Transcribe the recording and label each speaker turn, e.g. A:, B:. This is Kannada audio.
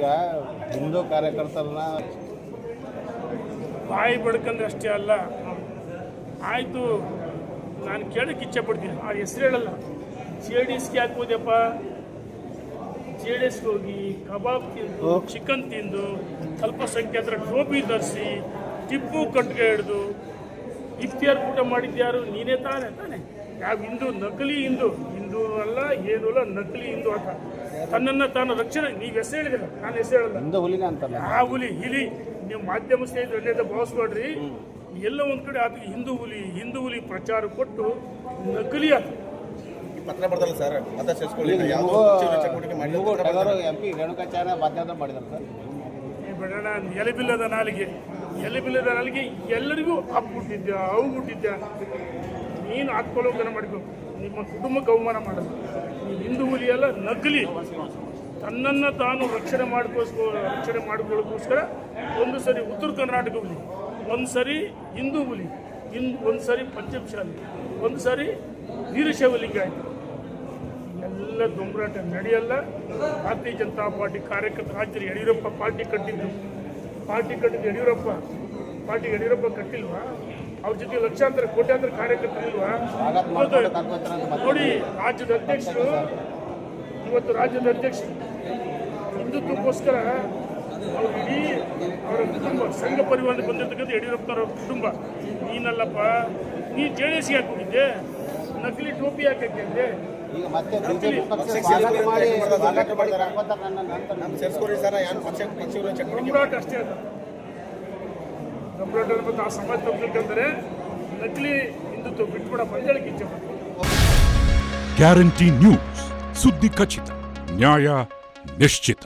A: ಈಗ ಹಿಂದೂ ಕಾರ್ಯಕರ್ತರನ್ನ
B: ಬಾಯಿ ಬಡ್ಕಂದ್ರೆ ಅಷ್ಟೇ ಅಲ್ಲ. ಆಯಿತು ನಾನು ಕೇಳಕ್ಕೆ ಇಚ್ಛೆ ಪಡ್ತೀನಿ. ಆ ಹೆಸರು ಹೇಳಲ್ಲ. ಜೆ ಡಿ ಎಸ್ಗೆ ಹಾಕ್ಬೋದಪ್ಪ. ಜೆ ಡಿ ಎಸ್ಗೆ ಹೋಗಿ ಕಬಾಬ್ ತಿಂದು ಚಿಕನ್ ತಿಂದು ಅಲ್ಪಸಂಖ್ಯಾತರ ಟೋಪಿ ಧರಿಸಿ ಟಿಪ್ಪು ಕಟ್ಟಿಗೆ ಹಿಡಿದು ಇಫ್ತಿಯಾರ್ ಊಟ ಮಾಡಿದ್ಯಾರು ನೀನೇ ತಾನೆ ತಾನೆ. ಯಾವ ಹಿಂದೂ ನಕಲಿ ಹಿಂದೂ. ಹಿಂದೂ ಅಲ್ಲ ಏನು ಅಲ್ಲ ನಕಲಿ ಹಿಂದೂ ಅಂತ ತನ್ನನ್ನು ತಾನು ರಕ್ಷಣೆ ನೀವು ಹೆಸರು ಹೇಳಿದಿಲ್ಲ ನಾನು ಹೆಸರು ಹೇಳಲ್ಲ.
A: ಅಂತಲ್ಲ.
B: ಆ ಹುಲಿ ಹಿಲಿ ನೀವು ಮಾಧ್ಯಮ ಸ್ನೇಹಿತರು ಎಣ್ಣೆದ ಭಾವಿಸ್ಬೇಡ್ರಿ ಎಲ್ಲ ಒಂದು ಕಡೆ ಆತ ಹಿಂದೂ ಹುಲಿ ಹಿಂದೂ ಹುಲಿ ಪ್ರಚಾರ ಕೊಟ್ಟು ನಕಲಿ ಆತ.
C: ಈ ಪತ್ರ ಬರ್ದಲ್ಲ ಸರ್
A: ರೇಣುಕಾಚಾರ್ಯ ಸರ್?
B: ಬೇಡಣ ಎಲೆಬಿಲ್ಲದ ನಾಲಿಗೆ. ಎಲೆಬಿಲ್ಲದ ನಾಲಿಗೆ ಎಲ್ಲರಿಗೂ ಅಪ್ಪು ಹುಟ್ಟಿದ್ದ ಅವು ಹುಟ್ಟಿದ್ದ ನೀನು ಹಾಕ್ಕೊಳ್ಳೋಕನ ಮಾಡಬೇಕು ನಿಮ್ಮ ಕುಟುಂಬಕ್ಕೆ ಅವಮಾನ ಮಾಡೋದು ನೀವು ಹಿಂದೂ ಹುಲಿ ಅಲ್ಲ ನಗಲಿ ತನ್ನನ್ನು ತಾನು ರಕ್ಷಣೆ ಮಾಡ್ಕೋಸ್ಕರ ರಕ್ಷಣೆ ಮಾಡ್ಕೊಳ್ಳೋಕ್ಕೋಸ್ಕರ ಒಂದು ಸರಿ ಉತ್ತರ ಕರ್ನಾಟಕ ಹುಲಿ, ಒಂದು ಸರಿ ಹಿಂದೂ ಹುಲಿ, ಇನ್ ಒಂದು ಸರಿ ಪಂಚಮಶಾಲಿ ಒಂದು ಸರಿ ವೀರಶೈವ ಎಲ್ಲ ದೊಂಬರಾಟ ನಡೆಯಲ್ಲ. ಭಾರತೀಯ ಜನತಾ ಪಾರ್ಟಿ ಕಾರ್ಯಕರ್ತರು ಆಚರಿ ಯಡಿಯೂರಪ್ಪ ಪಾರ್ಟಿ ಕಟ್ಟಿದ್ದು ಪಾರ್ಟಿ ಕಟ್ಟಿದ್ದು ಯಡಿಯೂರಪ್ಪ. ಪಾರ್ಟಿ ಯಡಿಯೂರಪ್ಪ ಕಟ್ಟಿಲ್ವಾ? ಅವ್ರ ಜೊತೆ ಲಕ್ಷಾಂತರ ಕೋಟ್ಯಾಂತರ ಕಾರ್ಯಕರ್ತರಿಲ್ವಾ? ನೋಡಿ ರಾಜ್ಯದ ಅಧ್ಯಕ್ಷರು ಇವತ್ತು ರಾಜ್ಯದ ಅಧ್ಯಕ್ಷರು ಹಿಂದುತ್ವಕ್ಕೋಸ್ಕರ ಅವ್ರ ಇಡೀ ಅವರ ಕುಟುಂಬ ಸಂಘ ಪರಿವಾರ ಬಂದಿರ್ತಕ್ಕಂಥ ಯಡಿಯೂರಪ್ಪನವರ ಕುಟುಂಬ. ನೀನಲ್ಲಪ್ಪ ನೀ ಜೆ ಡಿ ಎಸ್ಗೆ ಹಾಕೊಂಡಿದ್ದೆ ನಕಲಿ ಟೋಪಿ ಹಾಕಿದ್ದೆ
A: ಈಗ ಮತ್ತೆ ಬಿಜೆಪಿ ಪಕ್ಷ ಸ್ವಾಗತ ಮಾಡಿ ಸ್ವಾಗತ ಮಾಡಿ ಕರ್ಕೊತಾರೆ ನನ್ನ
C: ಸೇರಿಸ್ಕೊಡಿ ಸರ್ ಏನು ಪಕ್ಷ ಚಟುವಟಿಕೆ
B: ಅಷ್ಟೇ ಅದು. ದೊಂಬರಾಟ ಮತ್ತು ಆ ಸಮಾಜ ತಪ್ಪಬೇಕಂದ್ರೆ ನಕಲಿ ಹಿಂದುತ್ವ ಬಿಟ್ಬಿಡ ಮಂಜಳಿಗೆ ಇಚ್ಛೆ
D: ಗ್ಯಾರಂಟಿ ನ್ಯೂಸ್ ಸುದ್ದಿ ಖಚಿತ ನ್ಯಾಯ ನಿಶ್ಚಿತ